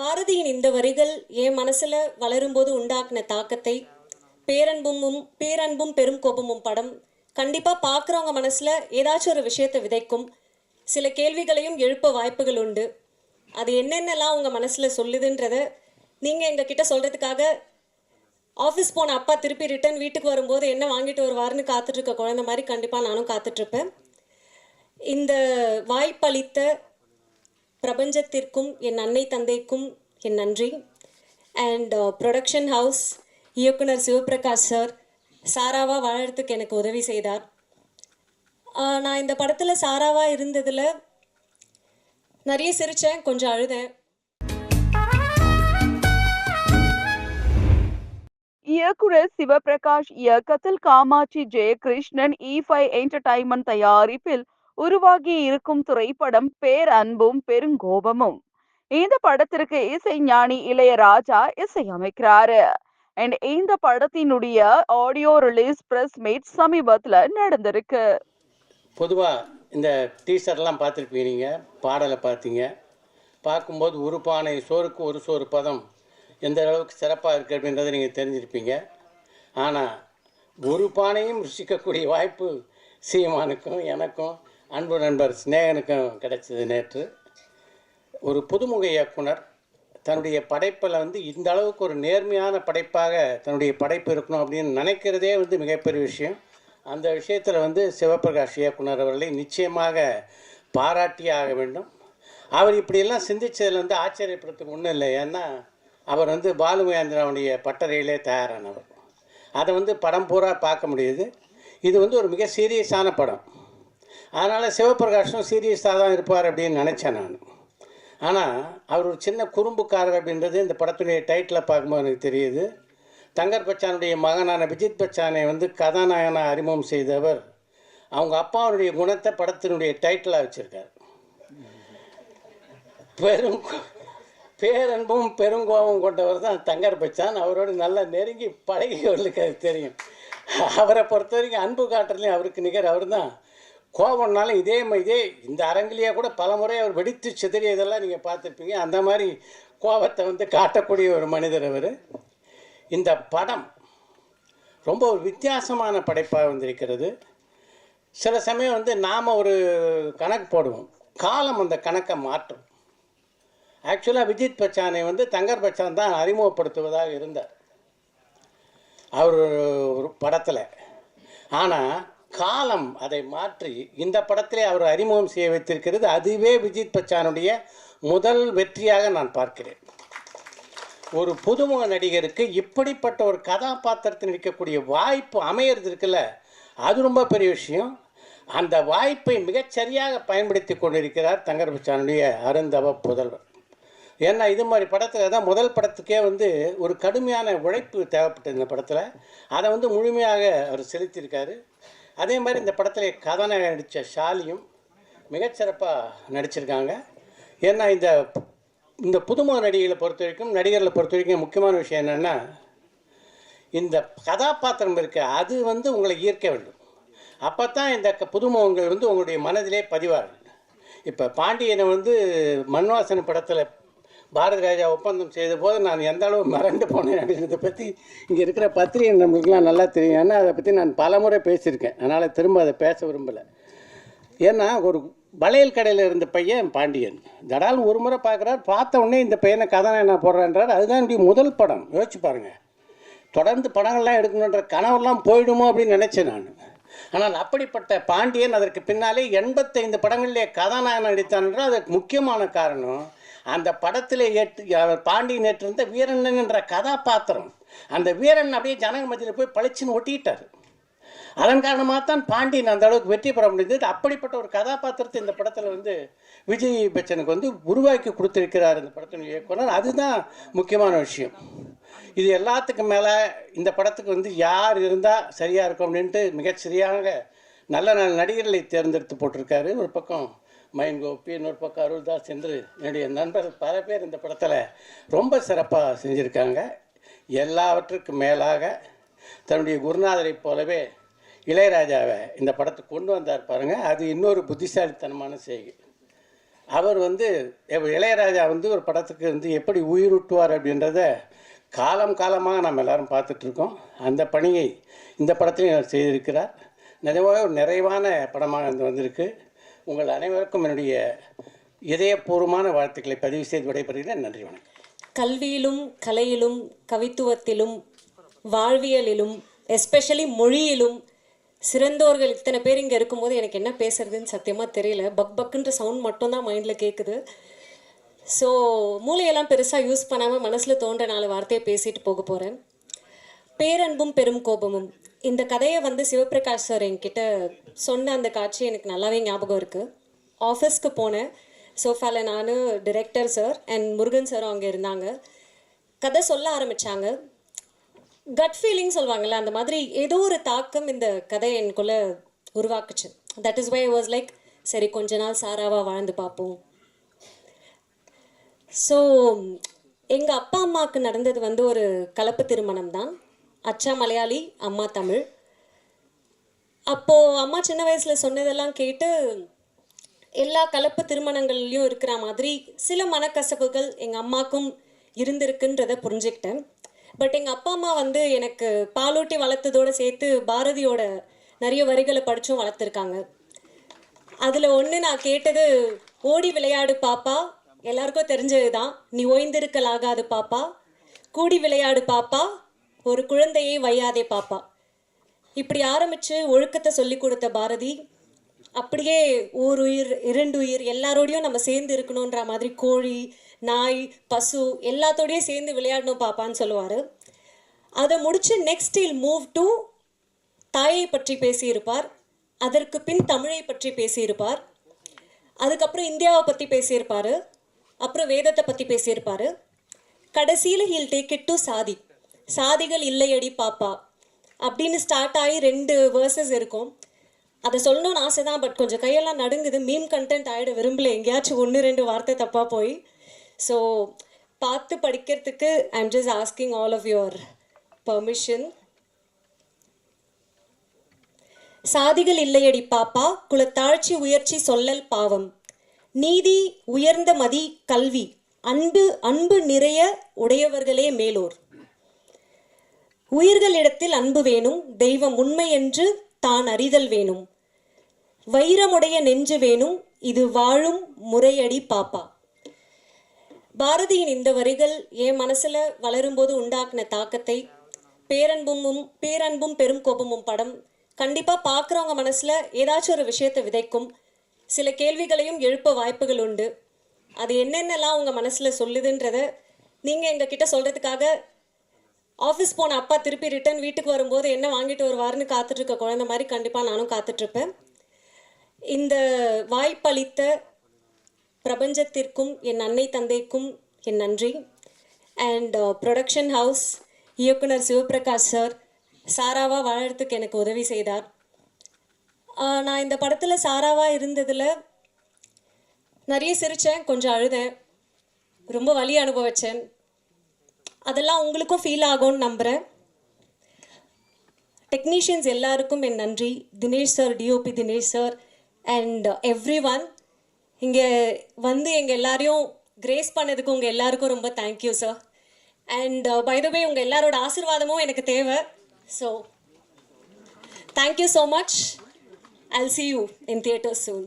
பாரதியின் இந்த வரிகள் என் மனசுல வளரும்போது உண்டாக்குன தாக்கத்தை பேரன்பும் பேரன்பும் பெரும் கோபமும் படம். கண்டிப்பா பார்க்குறவங்க மனசுல ஏதாச்சும் ஒரு விஷயத்தை விதைக்கும். சில கேள்விகளையும் எழுப்ப வாய்ப்புகள் உண்டு. அது என்னென்னலாம் உங்க மனசுல சொல்லுதுன்றத நீங்க எங்க கிட்ட சொல்றதுக்காக ஆஃபீஸ் போன அப்பா திருப்பி ரிட்டர்ன் வீட்டுக்கு வரும்போது என்ன வாங்கிட்டு வருவாருன்னு காத்துட்டு இருக்க குழந்தை மாதிரி கண்டிப்பாக நானும் காத்துட்டு இருப்பேன். இந்த வாய்ப்பளித்த பிரபஞ்சத்திற்கும் என் அன்னை தந்தைக்கும் என் நன்றி. அண்ட் ப்ரொடக்ஷன் ஹவுஸ் இயக்குனர் சிவபிரகாஷ் சார் சாராவா வாழறதுக்கு எனக்கு உதவி செய்தார். நான் இந்த படத்தில் சாராவா இருந்ததில் நிறைய சிரித்தேன் கொஞ்சம் அழுதேன். இயக்குனர் சிவபிரகாஷ் இயக்கத்தில் Kamatchi Jayakrishnan E five entertainment தயாரிப்பில் உருவாகி இருக்கும் திரைப்படம் பேரன்பும் பெருங்கோபமும் இந்த படத்திற்கு இசை ஞானி இளையராஜா இசையமைக்கிறாரு. அண்ட் இந்த படத்தினுடைய ஆடியோ ரிலீஸ் பிரஸ் மீட் சமீபத்துல நடந்திருக்கு. பொதுவாக இந்த டீசர்ட்லாம் பார்த்துருப்பீங்க நீங்கள் பாடலை பார்த்தீங்க. பார்க்கும்போது ஒரு பானை சோறுக்கு ஒரு சோறு பதம் எந்த அளவுக்கு சிறப்பாக இருக்குது அப்படின்றத நீங்கள் தெரிஞ்சிருப்பீங்க. ஆனால் ஒரு பானையும் ருசிக்கக்கூடிய வாய்ப்பு சீமானுக்கும் எனக்கும் அன்பு நண்பர் சிநேகனுக்கும் கிடைச்சது நேற்று. ஒரு புதுமுக இயக்குனர் தன்னுடைய படைப்பில் வந்து இந்த அளவுக்கு ஒரு நேர்மையான படைப்பாக தன்னுடைய படைப்பு இருக்கணும் அப்படின்னு நினைக்கிறதே வந்து மிகப்பெரிய விஷயம். அந்த விஷயத்தில் வந்து சிவபிரகாஷ் இயக்குனர் அவர்களை நிச்சயமாக பாராட்டியே ஆக வேண்டும். அவர் இப்படியெல்லாம் சிந்தித்ததில் வந்து ஆச்சரியப்படுறதுக்கு ஒன்றும் இல்லை. ஏன்னா அவர் வந்து பாலுமகேந்திராவுடைய பட்டறையிலே தயாரானவர். அதை வந்து படம் பூரா பார்க்க முடியுது. இது வந்து ஒரு மிக சீரியஸான படம். அதனால் சிவபிரகாஷும் சீரியஸாக தான் இருப்பார் அப்படின்னு நினச்சேன் நான். ஆனால் அவர் ஒரு சின்ன குறும்புக்காரர் அப்படின்றது இந்த படத்துடைய டைட்டிலை பார்க்கும்போது எனக்கு தெரியுது. தங்கர் பச்சானுடைய மகனான விஜித் பச்சானை வந்து கதாநாயகனாக அறிமுகம் செய்தவர் அவங்க அப்பாவுடைய குணத்தை படத்தினுடைய டைட்டிலாக வச்சுருக்கார். பெரும் பேரன்பும் பெருங்கோபம் கொண்டவர் தான் தங்கர் பச்சான். அவரோடு நல்லா நெருங்கி பழகியவர்களுக்கு அது தெரியும். அவரை பொறுத்த வரைக்கும் அன்பு காட்டுறதுலையும் அவருக்கு நிகர் அவர் தான் கோபம்னாலும் இதே இதே இந்த அரங்கிலேயே கூட பல முறை அவர் வெடித்து சிதறியதெல்லாம் நீங்கள் பார்த்துருப்பீங்க. அந்த மாதிரி கோபத்தை வந்து காட்டக்கூடிய ஒரு மனிதர் அவர். இந்த படம் ரொம்ப ஒரு வித்தியாசமான படைப்பாக வந்திருக்கிறது. சில சமயம் வந்து நாம் ஒரு கணக்கு போடுவோம். காலம் அந்த கணக்கை மாற்றும். ஆக்சுவலாக விஜித் பச்சானை வந்து தங்கர் பச்சான் தான் அறிமுகப்படுத்துவதாக இருந்தார். அவர் ஒரு படத்தில். ஆனால் காலம் அதை மாற்றி இந்த படத்திலே அவர் அறிமுகம் செய்ய வைத்திருக்கிறது அதுவே விஜித் பச்சானுடைய முதல் வெற்றியாக நான் பார்க்கிறேன். ஒரு புதுமுக நடிகருக்கு இப்படிப்பட்ட ஒரு கதாபாத்திரத்தில் நடிக்கக்கூடிய வாய்ப்பு அமையிறது இருக்குல்ல அது ரொம்ப பெரிய விஷயம். அந்த வாய்ப்பை மிகச்சரியாக பயன்படுத்தி கொண்டிருக்கிறார் தங்கர் பச்சானுடைய அருந்தவ புதல்வர். ஏன்னா இது மாதிரி படத்தில் தான் முதல் படத்துக்கே வந்து ஒரு கடுமையான உழைப்பு தேவைப்பட்டது இந்த படத்தில். அதை வந்து முழுமையாக அவர் செலுத்தியிருக்காரு. அதே மாதிரி இந்த படத்தில் கதாநாயகன் நடித்த ஷாலியும் மிகச்சிறப்பாக நடிச்சிருக்காங்க. ஏன்னா இந்த இந்த புதுமுக நடிகைகளை பொறுத்த வரைக்கும் நடிகர்களை பொறுத்த வரைக்கும் முக்கியமான விஷயம் என்னென்னா இந்த கதாபாத்திரம் இருக்க அது வந்து உங்களை ஈர்க்க வேண்டும். அப்போ தான் இந்த க- புதுமுகங்கள் வந்து உங்களுடைய மனதிலே பதிவார்கள் இப்போ பாண்டியனை வந்து மன்வாசன் படத்தில் பாரதி ராஜா ஒப்பந்தம் செய்த போது நான் எந்த அளவு மறந்து போனேன் அப்படின்றத பற்றி இங்கே இருக்கிற பத்திரிகை நம்மளுக்குலாம் நல்லா தெரியும். ஏன்னா அதை பற்றி நான் பலமுறை பேசியிருக்கேன். அதனால் திரும்ப அதை பேச விரும்பலை. ஏன்னா ஒரு வளையல் கடையில் இருந்த பையன் பாண்டியன். தடால் ஒரு முறை பார்க்குறார். பார்த்த உடனே இந்த பையனை கதை என்ன போடுறேன்றார். அதுதான் என்னுடைய முதல் படம். யோசிச்சு பாருங்கள் தொடர்ந்து படங்கள்லாம் எடுக்கணுன்ற கனவெல்லாம் போயிடுமோ அப்படின்னு நினச்சேன் நான். ஆனால் அப்படிப்பட்ட பாண்டியன் அதற்கு பின்னாலே எண்பத்தைந்து படங்களிலே கதாநாயகன் நடித்தான் என்றால் அதற்கு முக்கியமான காரணம் அந்த படத்தில் ஏற்று அவர் பாண்டியன் ஏற்றிருந்த வீரண்ணன் என்ற கதாபாத்திரம் அந்த வீரன் அப்படியே ஜனங்க மத்தியில் போய் பளிச்சுன்னு ஒட்டிட்டார். அதன் காரணமாக தான் பாண்டியன் அந்த அளவுக்கு வெற்றி பெற முடிந்தது. அப்படிப்பட்ட ஒரு கதாபாத்திரத்தை இந்த படத்தில் வந்து விஜய் பச்சனுக்கு வந்து உருவாக்கி கொடுத்துருக்கிறார் இந்த படத்தின் இயக்குனர். அதுதான் முக்கியமான விஷயம். இது எல்லாத்துக்கும் மேலே இந்த படத்துக்கு வந்து யார் இருந்தால் சரியாக இருக்கும் அப்படின்ட்டு மிகச்சரியாக நல்ல நல்ல நடிகர்களை தேர்ந்தெடுத்து போட்டிருக்காரு. ஒரு பக்கம் மயன் கோபி இன்னொரு பக்கம் அருள்தாஸ் சென்று என்னுடைய நண்பர்கள் பல பேர் இந்த படத்தில் ரொம்ப சிறப்பாக செஞ்சுருக்காங்க. எல்லாவற்றுக்கும் மேலாக தன்னுடைய குருநாதரைப் போலவே இளையராஜாவை இந்த படத்தை கொண்டு வந்தார் பாருங்கள் அது இன்னொரு புத்திசாலித்தனமான செய்கை அவர் வந்து இளையராஜா வந்து ஒரு படத்துக்கு வந்து எப்படி உயிரூட்டுவார் அப்படின்றத காலம் காலமாக நம்ம எல்லாரும் பார்த்துட்ருக்கோம் அந்த பணியை இந்த படத்திலையும் அவர் செய்திருக்கிறார். நிஜமாக ஒரு நிறைவான படமாக வந்து வந்திருக்கு. உங்கள் அனைவருக்கும் என்னுடைய இதயபூர்வமான வாழ்த்துக்களை பதிவு செய்து விடைபெறுகிறேன். நன்றி வணக்கம். கல்வியிலும் கலையிலும் கவித்துவத்திலும் வாழ்வியலிலும் எஸ்பெஷலி மொழியிலும் சிறந்தோர்கள் இத்தனை பேர் இங்கே இருக்கும்போது எனக்கு என்ன பேசுறதுன்னு சத்தியமாக தெரியல. பக் பக்குன்ற சவுண்ட் மட்டும்தான் மைண்டில் கேட்குது ஸோ மூளையெல்லாம் பெருசாக யூஸ் பண்ணாமல் மனசில் தோன்ற நாலு வார்த்தையை பேசிட்டு போக போகிறேன் பேரன்பும் பெரும் கோபமும். இந்த கதையை வந்து சிவபிரகாஷ் சார் என்கிட்ட சொன்ன அந்த காட்சி எனக்கு நல்லாவே ஞாபகம் இருக்குது ஆஃபீஸ்க்கு போனேன். சோஃபாவில் நான் director sir and Murugan sir அங்கே இருந்தாங்க. கதை சொல்ல ஆரம்பித்தாங்க கட் ஃபீலிங் சொல்லுவாங்கல்ல அந்த மாதிரி ஏதோ ஒரு தாக்கம் இந்த கதை எனக்குள்ளே உருவாக்குச்சு. That is why was like சரி கொஞ்ச நாள் சாராவாக வாழ்ந்து பார்ப்போம். ஸோ எங்கள் அப்பா அம்மாவுக்கு நடந்தது வந்து ஒரு கலப்பு திருமணம் தான் அச்சா மலையாளி அம்மா தமிழ். அப்போது அம்மா சின்ன வயசில் சொன்னதெல்லாம் கேட்டு எல்லா கலப்பு திருமணங்கள்லையும் இருக்கிற மாதிரி சில மனக்கசப்புகள் எங்கள் அம்மாக்கும் இருந்திருக்குன்றதை புரிஞ்சுக்கிட்டேன். பட் எங்கள் அப்பா அம்மா வந்து எனக்கு பாலூட்டி வளர்த்ததோடு சேர்த்து பாரதியோட நிறைய வரிகளை படித்தும் வளர்த்துருக்காங்க. அதில் ஒன்று நான் கேட்டது ஓடி விளையாடு பாப்பா. எல்லாருக்கும் தெரிஞ்சது தான் நீ ஓய்ந்திருக்கலாகாது பாப்பா. கூடி விளையாடு பாப்பா. ஒரு குழந்தையை வையாதே பாப்பா. இப்படி ஆரம்பித்து ஒழுக்கத்தை சொல்லி கொடுத்த பாரதி அப்படியே ஓர் உயிர் இரண்டு உயிர் எல்லாரோடையும் நம்ம சேர்ந்து இருக்கணுன்ற மாதிரி கோழி நாய் பசு எல்லாத்தோடையும் சேர்ந்து விளையாடணும் பாப்பான்னு சொல்லுவார். அதை முடிச்சு நெக்ஸ்ட் இல் மூவ் டு தாயை பற்றி பேசியிருப்பார். அதற்கு பின் தமிழை பற்றி பேசியிருப்பார். அதுக்கப்புறம் இந்தியாவை பற்றி பேசியிருப்பார். அப்புறம் வேதத்தை பற்றி பேசியிருப்பார். கடைசியில் ஹீல் டேக் இட் டு சாதி. சாதிகள் இல்லையடி பாப்பா. அப்படின்னு ஸ்டார்ட் ஆகி ரெண்டு வேர்சஸ் இருக்கும். அதை சொல்லணும்னு ஆசை தான் பட் கொஞ்சம் கையெல்லாம் நடுங்குது. மீம் கண்டென்ட் ஆகிட விரும்பல. எங்கேயாச்சும் ஒன்று ரெண்டு வார்த்தை தப்பாக போய். ஸோ பார்த்து படிக்கிறதுக்கு I'm just asking all of your permission சாதிகள் இல்லையடி பாப்பா. குலத்தாழ்ச்சி உயர்ச்சி சொல்லல் பாவம். நீதி உயர்ந்த மதி கல்வி. அன்பு அன்பு நிறைய உடையவர்களே மேலோர். உயிர்களிடத்தில் அன்பு வேணும் தெய்வம் உண்மை என்று தான் அறிதல் வேணும். வைரமுடைய நெஞ்சு வேணும் இது வாழும் முறையடி பாப்பா. பாரதியின் இந்த வரிகள் என் மனசுல வளரும்போது உண்டாக்குன தாக்கத்தை பேரன்பும் பேரன்பும் பெரும் கோபமும் படம். கண்டிப்பா பார்க்குறவங்க மனசுல ஏதாச்சும் ஒரு விஷயத்தை விதைக்கும். சில கேள்விகளையும் எழுப்ப வாய்ப்புகள் உண்டு. அது என்னென்னலாம் உங்க மனசுல சொல்லுதுன்றத நீங்க எங்ககிட்ட சொல்கிறதுக்காக சொல்றதுக்காக ஆஃபீஸ் போன அப்பா திருப்பி ரிட்டர்ன் வீட்டுக்கு வரும்போது என்ன வாங்கிட்டு வருவாருன்னு காத்துட்ருக்க இருக்க மாதிரி கண்டிப்பாக நானும் காத்துட்ருப்பேன். இந்த வாய்ப்பளித்த பிரபஞ்சத்திற்கும் என் அன்னை தந்தைக்கும் என் நன்றி. அண்ட் ப்ரொடக்ஷன் ஹவுஸ் இயக்குனர் சிவபிரகாஷ் சார் சாராவா வாழறதுக்கு எனக்கு உதவி செய்தார். நான் இந்த படத்தில் சாராவா இருந்ததில் நிறைய சிரித்தேன் கொஞ்சம் அழுதேன். ரொம்ப வலி அனுபவிச்சேன். அதெல்லாம் உங்களுக்கும் ஃபீல் ஆகும்னு நம்புகிறேன் டெக்னீஷியன்ஸ் எல்லாருக்கும் என் நன்றி. Dinesh sir DOP Dinesh sir and everyone இங்கே வந்து எங்கள் எல்லாரையும் கிரேஸ் பண்ணதுக்கு உங்கள் எல்லாருக்கும் ரொம்ப thank you sir and by the உங்கள் எல்லாரோட ஆசிர்வாதமும் எனக்கு தேவை. So thank you so much I'll see you in theatre soon